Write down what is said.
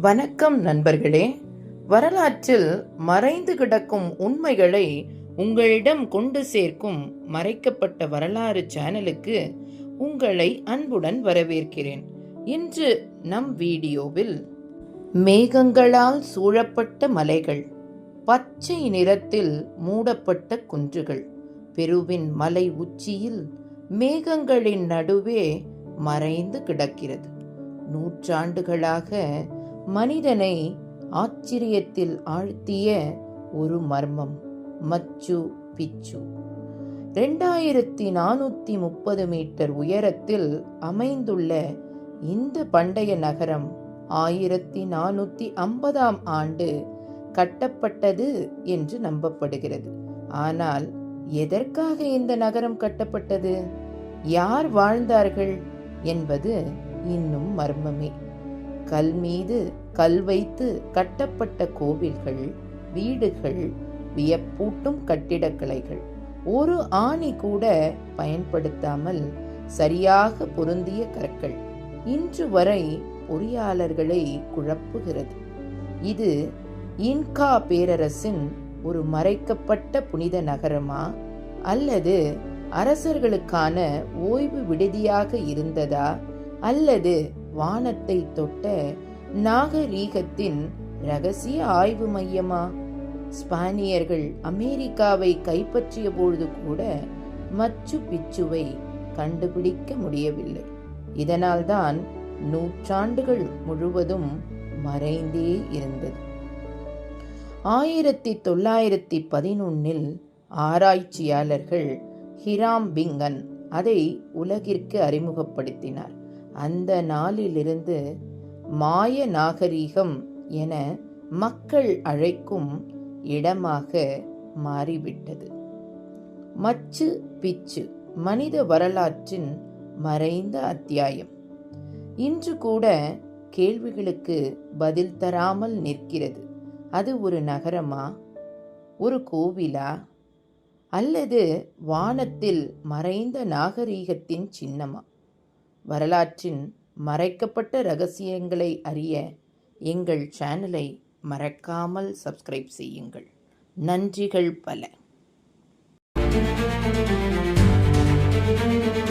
வணக்கம் நண்பர்களே. வரலாற்றில் மறைந்து கிடக்கும் உண்மைகளை உங்களிடம் கொண்டு சேர்க்கும் மறைக்கப்பட்ட வரலாறு சேனலுக்கு உங்களை அன்புடன் வரவேற்கிறேன். இன்று நம் வீடியோவில் மேகங்களால் சூழப்பட்ட மலைகள் பச்சை நிறத்தில் மூடப்பட்ட குன்றுகள் பெருவின் மலை உச்சியில் மேகங்களின் நடுவே மறைந்து கிடக்கிறது. நூற்றாண்டுகளாக மனிதனை ஆச்சரியத்தில் ஆழ்த்திய ஒரு மர்மம். மச்சு பிச்சு. ரெண்டாயிரத்தி நானூற்றி முப்பது மீட்டர் உயரத்தில் அமைந்துள்ள இந்த பண்டைய நகரம் ஆயிரத்தி நானூற்றி ஐம்பதாம் ஆண்டு கட்டப்பட்டது என்று நம்பப்படுகிறது. ஆனால் எதற்காக இந்த நகரம் கட்டப்பட்டது? யார் வாழ்ந்தார்கள் என்பது இன்னும் மர்மமே. கல் மீது கல் வைத்து கட்டப்பட்ட கோவில்கள் வீடுகள் வியப்பூட்டும் கட்டிடக்கலைகள். ஒரு ஆணி கூட பயன்படுத்தாமல் சரியாக பொருந்திய கற்கள் இன்று வரை பொறியாளர்களை குழப்புகிறது. இது இன்கா பேரரசின் ஒரு மறைக்கப்பட்ட புனித நகரமா அல்லது அரசர்களுக்கான ஓய்வு விடுதியாக இருந்ததா அல்லது வானத்தை தொட்ட நாகரீகத்தின் ரகசிய ஆய்வு மையமா? ஸ்பானியர்கள் அமெரிக்காவை கைப்பற்றிய பொழுது கூட மச்சு பிச்சுவை கண்டுபிடிக்க முடியவில்லை. இதனால்தான் நூற்றாண்டுகள் முழுவதும் மறைந்தே இருந்தது. ஆயிரத்தி தொள்ளாயிரத்தி பதினொன்னில் ஆராய்ச்சியாளர்கள் ஹிராம் பிங்கன் அதை உலகிற்கு அறிமுகப்படுத்தினார். அந்த நாளிலிருந்து மாய நாகரீகம் என மக்கள் அழைக்கும் இடமாக மாறிவிட்டது. மச்சு பிச்சு மனித வரலாற்றின் மறைந்த அத்தியாயம். இன்று கூட கேள்விகளுக்கு பதில் தராமல் நிற்கிறது. அது ஒரு நகரமா? ஒரு கோவிலா? அல்லது வானத்தில் மறைந்த நாகரீகத்தின் சின்னமா? வரலாற்றின் மறைக்கப்பட்ட ரகசியங்களை அறிய எங்கள் சேனலை மறக்காமல் சப்ஸ்கிரைப் செய்யுங்கள். நன்றிகள் பல.